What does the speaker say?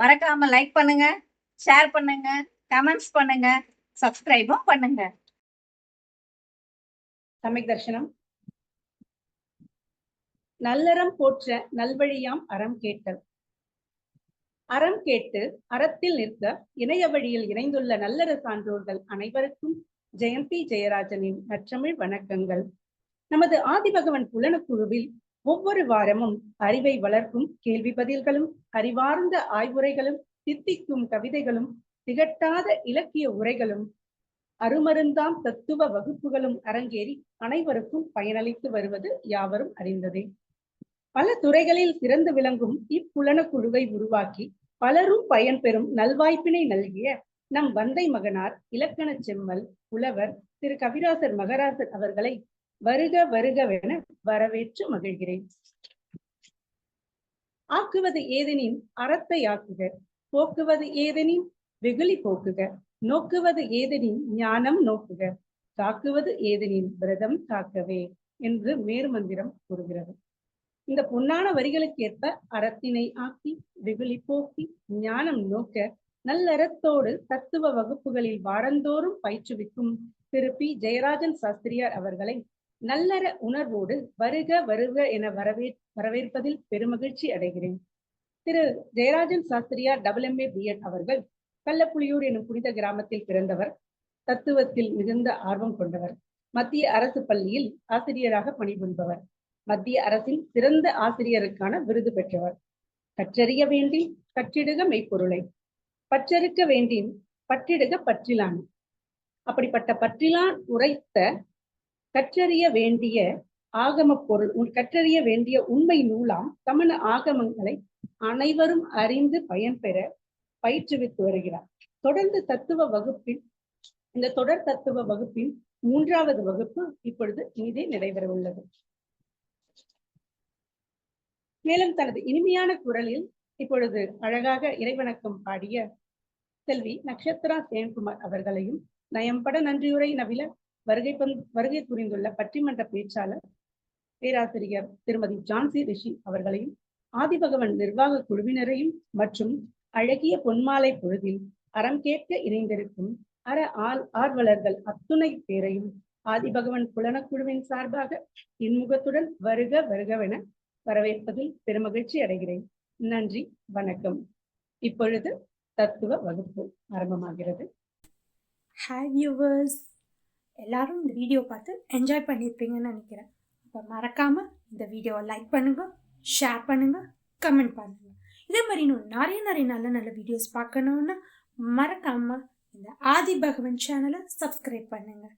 மறக்காம லைக் பண்ணுங்க ஷேர் பண்ணுங்க கமெண்ட்ஸ் பண்ணுங்க சப்ஸ்கிரைபும் பண்ணுங்க. சமய தர்ஷனம். நல்லறம் போற்ற நல்வழியாம் அறம் கேட்டல். அறம் கேட்டு அறத்தில் நிற்க இணைய வழியில் இணைந்துள்ள நல்லற சான்றோர்கள் அனைவருக்கும் ஜெயந்தி ஜெயராஜனின் நற்றமிழ் வணக்கங்கள். நமது ஆதிபகவன் புலனக்குழுவில் ஒவ்வொரு வாரமும் அறிவை வளர்க்கும் கேள்வி பதில்களும் அறிவார்ந்த ஆய்வுரைகளும் தித்திக்கும் கவிதைகளும் திகட்டாத இலக்கிய உரைகளும் அருமருந்தாம் தத்துவ வகுப்புகளும் அரங்கேறி அனைவருக்கும் பயனளித்து வருவது யாவரும் அறிந்ததே. பல துறைகளில் சிறந்து விளங்கும் இப்புலன குழுவை உருவாக்கி பலரும் பயன்பெறும் நல்வாய்ப்பினை நல்கிய நம் வந்தை மகனார் இலக்கண செம்மல் புலவர் திரு. கவிராசர் மகராசர் அவர்களை வருக வருகவென வரவேற்று மகிழ்கிறேன். ஆக்குவது ஏதெனின் அறத்தை ஆக்குக. போக்குவது ஏதெனின் வெகுளி போக்குக. நோக்குவது ஏதெனின் ஞானம் நோக்குக. காக்குவது ஏதெனின் விரதம் காக்கவே என்று மேர்மந்திரம் கூறுகிறது. இந்த பொன்னான வரிகளுக்கேற்ப அறத்தினை ஆக்கி வெகுளி போக்கி ஞானம் நோக்க நல்லறத்தோடு தத்துவ வகுப்புகளில் வாரந்தோறும் பயிற்றுவிக்கும் திரு. பி. ஜெயராஜன் சாஸ்திரியார் அவர்களை நல்லற உணர்வோடு வருக வருக என வரவே வரவேற்பதில் பெருமகிழ்ச்சி அடைகிறேன். திரு. Jayarajan Sastriyar double MA BEd அவர்கள் கள்ளப்புலியூர் எனும் புனித கிராமத்தில் பிறந்தவர் தத்துவத்தில் மிகுந்த ஆர்வம் கொண்டவர் மத்திய அரசு பள்ளியில் ஆசிரியராக பணிபுரிபவர் மத்திய அரசின் சிறந்த ஆசிரியருக்கான விருது பெற்றவர். கற்றறிய வேண்டி கற்றிடுக மெய்ப்பொருளை பற்றறுக்க வேண்டின் பற்றிடுக பற்றிலான். அப்படிப்பட்ட பற்றிலான் உரைத்த கற்றறிய வேண்டிய ஆகம பொருள் உன் கற்றறிய வேண்டிய உண்மை நூலாம் சமண ஆகமங்களை அனைவரும் அறிந்து பயன்பெற பயிற்றுவித்து வருகிறார். தொடர்ந்து தத்துவ வகுப்பில் இந்த தொடர் தத்துவ வகுப்பின் மூன்றாவது வகுப்பு இப்பொழுது மீதே நடைபெற உள்ளது. மேலும் தனது இனிமையான குரலில் இப்பொழுது அழகாக இறைவணக்கம் பாடிய செல்வி நக்ஷத்ரா சேன்குமார் அவர்களையும் நயம்பட நன்றியுரை நவில வருகை வருகை புரிந்துள்ள பட்டிமன்ற பேச்சாளர் பேராசிரியர் திருமதி ஜான்சி ரிஷி அவர்களையும் ஆதிபகவன் நிர்வாக குழுவினரையும் மற்றும் அழகிய பொன்மாலை பொழுதில் அறம் கேட்க இணைந்திருக்கும் அற ஆள் ஆர்வலர்கள் அத்துணை பேரையும் ஆதிபகவன் புலனக்குழுவின் சார்பாக இன்முகத்துடன் வருக வருகவென வரவேற்பதில் பெருமகிழ்ச்சி அடைகிறேன். நன்றி வணக்கம். இப்பொழுது தத்துவ வகுப்பு ஆரம்பமாகிறது. ஹாய் வியூவர்ஸ் எல்லாரும் இந்த வீடியோ பார்த்து என்ஜாய் பண்ணியிருப்பீங்கன்னு நினைக்கிறேன். இப்போ மறக்காமல் இந்த வீடியோவை லைக் பண்ணுங்கள் ஷேர் பண்ணுங்கள் கமெண்ட் பண்ணுங்கள் இதே மாதிரி இன்னும் நிறைய நிறைய நல்ல நல்ல வீடியோஸ் பார்க்கணுன்னா மறக்காமல் இந்த ஆதி பகவன் சேனலை சப்ஸ்கிரைப் பண்ணுங்கள்